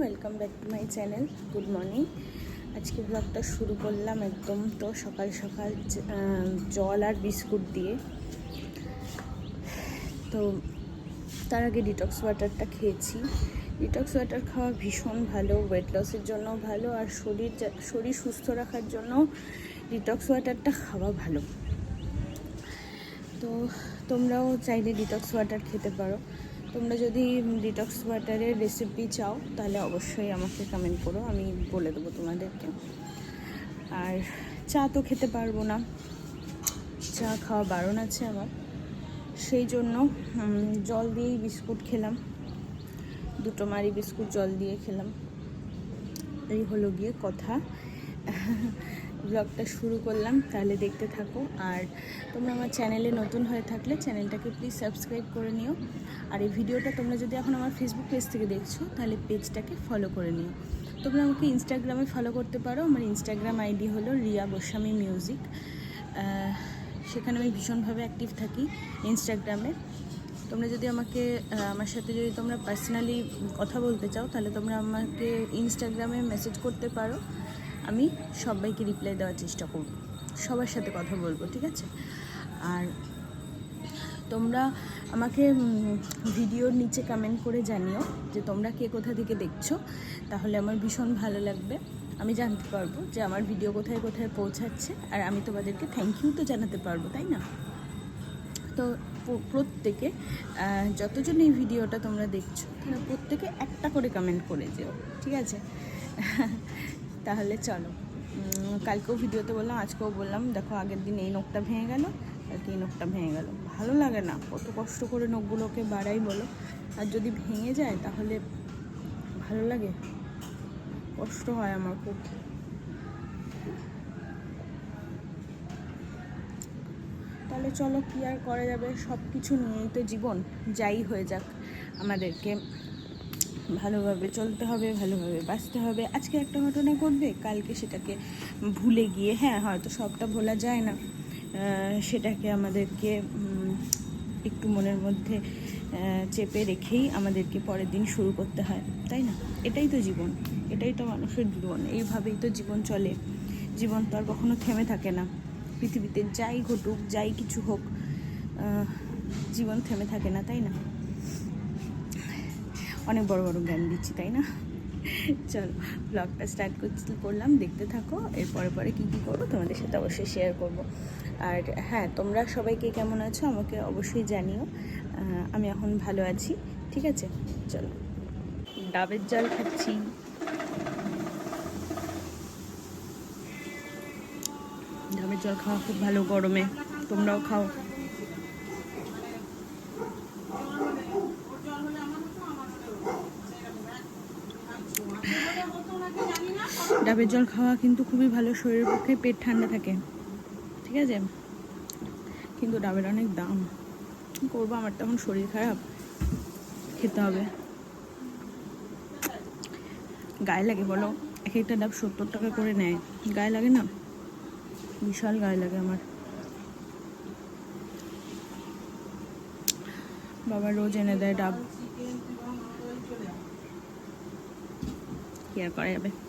Welcome back to my channel good morning আজকে ব্লগটা শুরু করলাম একদম তো সকাল সকাল জল আর বিস্কুট দিয়ে। তো তার আগে ডিটক্স ওয়াটারটা খেয়েছি। ডিটক্স ওয়াটার খাওয়া ভীষণ ভালো ওয়েট লসের জন্য ভালো আর শরীর শরীর সুস্থ রাখার জন্য ডিটক্স ওয়াটারটা খাওয়া ভালো। তো তোমরাও চাইলে ডিটক্স ওয়াটার খেতে পারো। তোমরা যদি ডিটক্স ওয়াটারের রেসিপি চাও, তাহলে অবশ্যই আমাকে কমেন্ট করো, আমি বলে দেবো তোমাদেরকে। আর চা তো খেতে পারব না। চা খাওয়া বারণ আছে আমার। সেই জন্য জল দিয়েই বিস্কুট খেলাম। দুটো মারি বিস্কুট জল দিয়ে খেলাম। এই হলো গিয়ে কথা। ব্লগটা শুরু করলাম, তাহলে দেখতে থাকো। আর তোমরা আমার চ্যানেলে নতুন হয়ে থাকলে চ্যানেলটাকে প্লিজ সাবস্ক্রাইব করে নিও। আর এই ভিডিওটা তোমরা যদি এখন আমার ফেসবুক পেজ থেকে দেখছ, তাহলে পেজটাকে ফলো করে নিও। তোমরা আমাকে ইনস্টাগ্রামে ফলো করতে পারো। আমার ইনস্টাগ্রাম আইডি হলো রিয়া গোস্বামী মিউজিক সেখানে আমি ভীষণভাবে অ্যাক্টিভ থাকি ইনস্টাগ্রামে তোমরা যদি আমাকে আমার সাথে যদি তোমরা পার্সোনালি কথা বলতে চাও, তাহলে তোমরা আমাকে ইনস্টাগ্রামে মেসেজ করতে পারো। আমি সবাইকে রিপ্লাই দেওয়ার চেষ্টা করব। সবার সাথে কথা বলব, ঠিক আছে? আর তোমরা আমাকে ভিডিওর নিচে কমেন্ট করে জানিও যে তোমরা কে কোথা থেকে দেখছ। তাহলে আমার ভীষণ ভালো লাগবে। আমি জানতে পারব যে আমার ভিডিও কোথায় কোথায় পৌঁছাচ্ছে। আর আমি তোমাদেরকে থ্যাংক ইউ তো জানাতে পারব, তাই না? তো প্রত্যেকে যতজন এই ভিডিওটা তোমরা দেখছ, তারা প্রত্যেকে একটা করে কমেন্ট করে যেও, ঠিক আছে? তাহলে চলো। কালকেও ভিডিওতে বললাম, আজকেও বললাম, দেখো আগের দিন এই নখটা ভেঙে গেল, কালকে এই নখটা ভেঙে গেল। ভালো লাগে না, কত কষ্ট করে নখগুলোকে বাড়াই বলো। আর যদি ভেঙে যায় তাহলে ভালো লাগে। কষ্ট হয় আমার খুব। তাহলে চলো কী আর করা যাবে? সব কিছু নিয়েই তো জীবন, যাই হয়ে যাক আমাদেরকে। ভালোভাবে চলতে হবে, ভালোভাবে বাঁচতে হবে। আজকে একটা ঘটনা ঘটবে, কালকে সেটাকে ভুলে গিয়ে হ্যাঁ হয়তো সবটা ভোলা যায় না। সেটাকে আমাদেরকে একটু মনের মধ্যে চেপে রেখেই আমাদেরকে পরের দিন শুরু করতে হয়, তাই না? এটাই তো জীবন, এটাই তো মানুষের জীবন। এইভাবেই তো জীবন চলে। জীবন তো আর কখনো থেমে থাকে না। পৃথিবীতে যাই ঘটুক, যাই কিছু হোক জীবন থেমে থাকে না, তাই না? অনেক বড় বড় জ্ঞান দিচ্ছি, তাই না? চলো ব্লগটা স্টার্ট করলাম, দেখতে থাকো এর পরে পরে কী কী করব তোমাদের সাথে অবশ্যই শেয়ার করব। আর হ্যাঁ তোমরা সবাইকে কেমন আছো আমাকে অবশ্যই জানিও। আমি এখন ভালো আছি, ঠিক আছে? চলো, ডাবের জল খাচ্ছি। ডাবের জল খাওয়া খুব ভালো গরমে, তোমরাও খাও। ডাবের জল খাওয়া কিন্তু খুবই ভালো, শরীরের পক্ষে পেট ঠান্ডা থাকে। ঠিক আছে? কিন্তু ডাবের অনেক দাম। করব? আমার তখন শরীর খারাপ। খেতে হবে। গায়ে লাগে বলো? এক একটা ডাব সত্তর টাকা করে নেয়। গায়ে লাগে না? বিশাল গায়ে লাগে আমার। বাবা রোজ এনে দেয় ডাব। কি আর করা যাবে?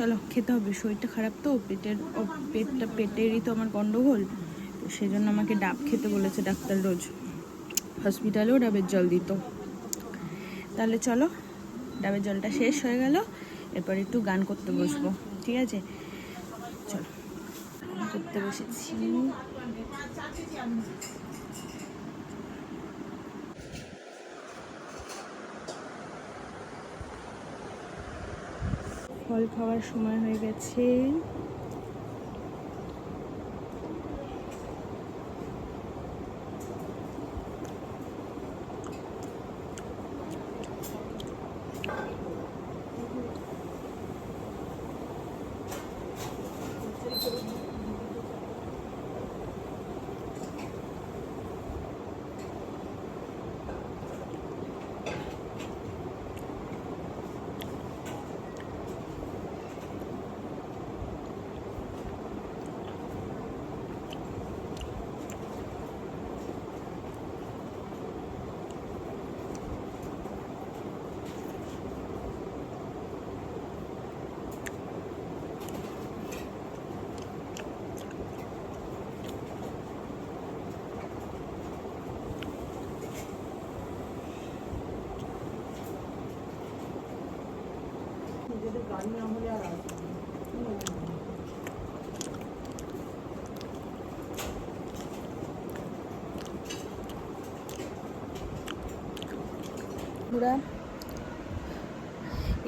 চলো, খেতে হবে। শরীরটা খারাপ তো, পেটের পেটটা, পেটেরই তো আমার গন্ডগোল। তো সেই জন্য আমাকে ডাব খেতে বলেছে ডাক্তার রোজ। হসপিটালেও ডাবের জল দিত। তাহলে চলো, ডাবের জলটা শেষ হয়ে গেল। এরপর একটু গান করতে বসবো, ঠিক আছে? চলো করতে বসেছি। ফল খাওয়ার সময় হয়ে গেছে।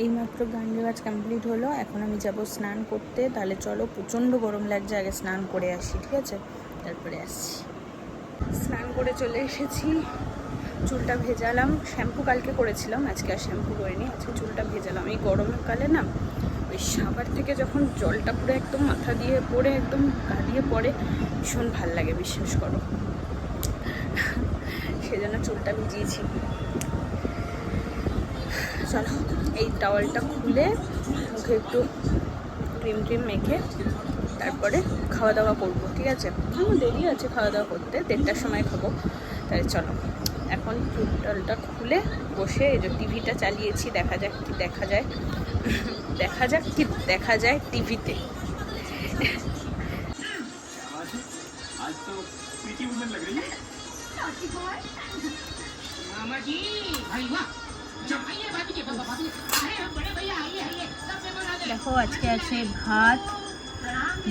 এইমাত্র গান রেওয়াজ কমপ্লিট হলো, এখন আমি যাব স্নান করতে। তাহলে চলো, প্রচণ্ড গরম লাগছে, আগে স্নান করে আসি, ঠিক আছে? তারপরে আসছি। স্নান করে চলে এসেছি। চুলটা ভেজালাম। শ্যাম্পু কালকে করেছিলাম, আজকে আর শ্যাম্পু করিনি। আজকে চুলটা ভেজালাম। এই গরমকালে না, ওই সাবার থেকে যখন জলটা পুরো একদম মাথা দিয়ে পড়ে, একদম গা দিয়ে পড়ে, ভীষণ ভালো লাগে, বিশ্বাস করো। সেজন্য চুলটা ভিজিয়েছি। চলো, এই টাওয়ালটা খুলে মুখে একটু ক্রিম ট্রিম মেখে তারপরে খাওয়া দাওয়া করব, ঠিক আছে? দেরি আছে খাওয়া দাওয়া করতে, দেড়টার সময় খাব। তাই চলো। এখন চুলটালটা খুলে বসে এই যে টিভিটা চালিয়েছি, দেখা যাক কি দেখা যায়। দেখা যাক কি দেখা যায় টিভিতে। দেখো, আজকে আছে ভাত,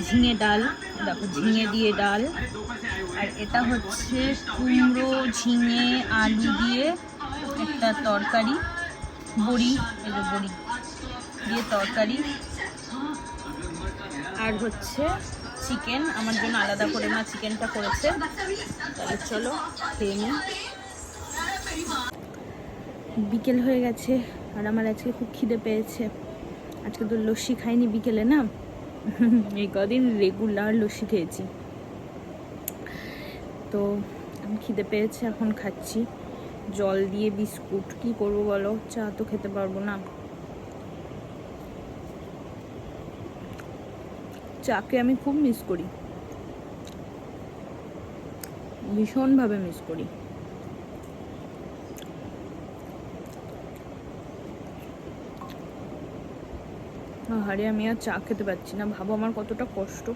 ঝিঙে ডাল। দেখো, ঝিঙে দিয়ে ডাল। আর এটা হচ্ছে কুমড়ো, ঝিঙে, আলু দিয়ে একটা তরকারি, বড়ি যে বড়ি দিয়ে তরকারি। আর হচ্ছে চিকেন, আমার জন্য আলাদা করে মা চিকেনটা করেছে। তাহলে চলো খেয়ে নিই। বিকেল হয়ে গেছে, আর আমার আজকে খুব খিদে পেয়েছে। আজকে তো লস্যি খাইনি বিকেলে, না? এই কদিন রেগুলার লস্যি খেয়েছি। তো খিদে পেয়েছে, এখন খাচ্ছি। জল দিয়ে বিস্কুট, কি করব বলো? চা তো খেতে পারব না। চাকে আমি খুব মিস করি। ভীষণভাবে মিস করি। আরে আমি আর চা খেতে পারছি না। ভাবো আমার কতটা কষ্ট।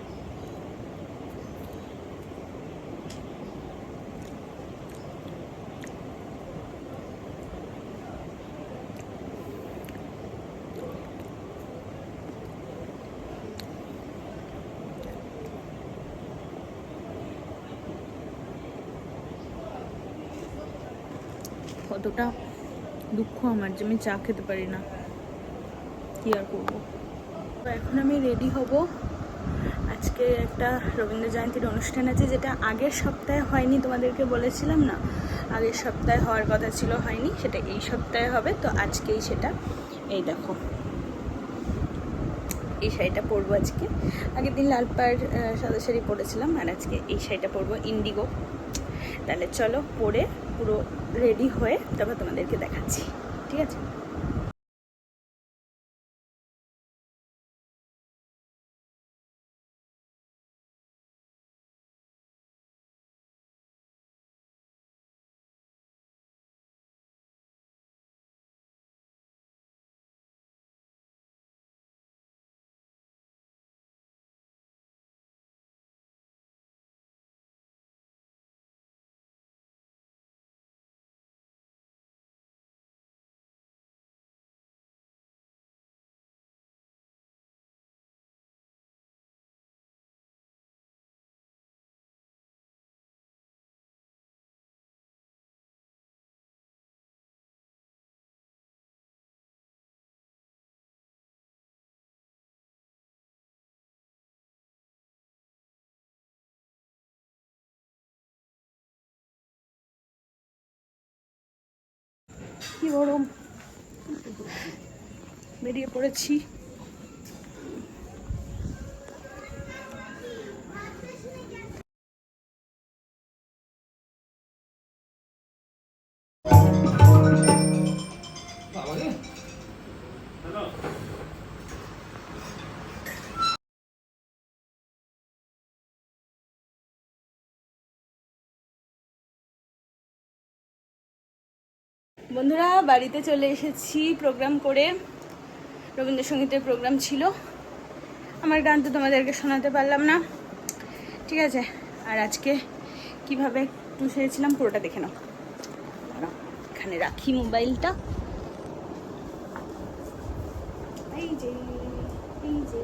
কতটা দুঃখ আমার যে আমি চা খেতে পারি না। কি আর করব? তো এখন আমি রেডি হব। আজকে একটা রবীন্দ্র জয়ন্তীর অনুষ্ঠান আছে, যেটা আগের সপ্তাহে হয়নি তোমাদেরকে বলেছিলাম না? আগের সপ্তাহে হওয়ার কথা ছিল, হয়নি। সেটা এই সপ্তাহে হবে, তো আজকেই সেটা। এই দেখো। এই শাড়িটা পরবো আজকে। আগের দিন লাল পাড় সাদা শাড়ি পরেছিলাম, আর আজকে এই শাড়িটা পরবো ইন্ডিগো। তাহলে চলো পরে পুরো রেডি হয়ে তারপর তোমাদেরকে দেখাচ্ছি ঠিক আছে? কি গরম। বেরিয়ে পড়েছি। বন্ধুরা, বাড়িতে চলে এসেছি প্রোগ্রাম করে। রবীন্দ্রসঙ্গীতের প্রোগ্রাম ছিল। আমার গান তো তোমাদেরকে শোনাতে পারলাম না। ঠিক আছে, আর আজকে কীভাবে একটু সেরেছিলাম পুরোটা দেখে নাও। এখানে রাখি মোবাইলটা। এই যে এই যে।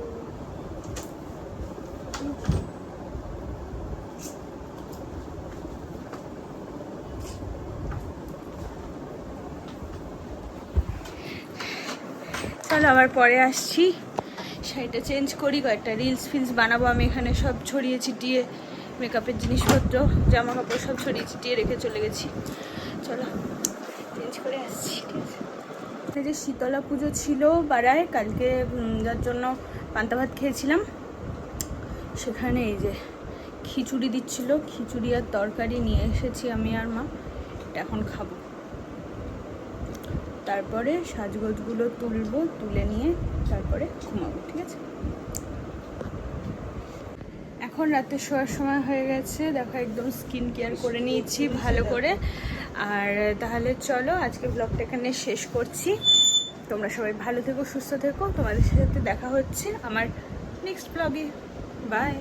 চলো আবার পরে আসছি। শাড়িটা চেঞ্জ করি, কয়েকটা রিলস ফিলস বানাবো। আমি এখানে সব ছড়িয়ে ছিটিয়ে মেকআপের জিনিসপত্র জামা কাপড় সব ছড়িয়ে ছিটিয়ে রেখে চলে গেছি। চলো চেঞ্জ করে আসছি, ঠিক আছে? যে শীতলা পুজো ছিল পাড়ায় কালকে যার জন্য পান্তা ভাত খেয়েছিলাম। সেখানে এই যে খিচুড়ি দিচ্ছিল, খিচুড়ি আর তরকারি নিয়ে এসেছি আমি আর মা। এটা এখন খাব। তারপরে সাজগোজগুলো তুলবো, তুলে নিয়ে তারপরে ঘুমাবো, ঠিক আছে? এখন রাতে শোয়ার সময় হয়ে গেছে। দেখো একদম স্কিন কেয়ার করে নিয়েছি ভালো করে। আর তাহলে চলো আজকে ব্লগটা এখানে শেষ করছি। তোমরা সবাই ভালো থেকো, সুস্থ থেকো। তোমাদের সাথে দেখা হচ্ছে আমার নেক্সট ব্লগে বাই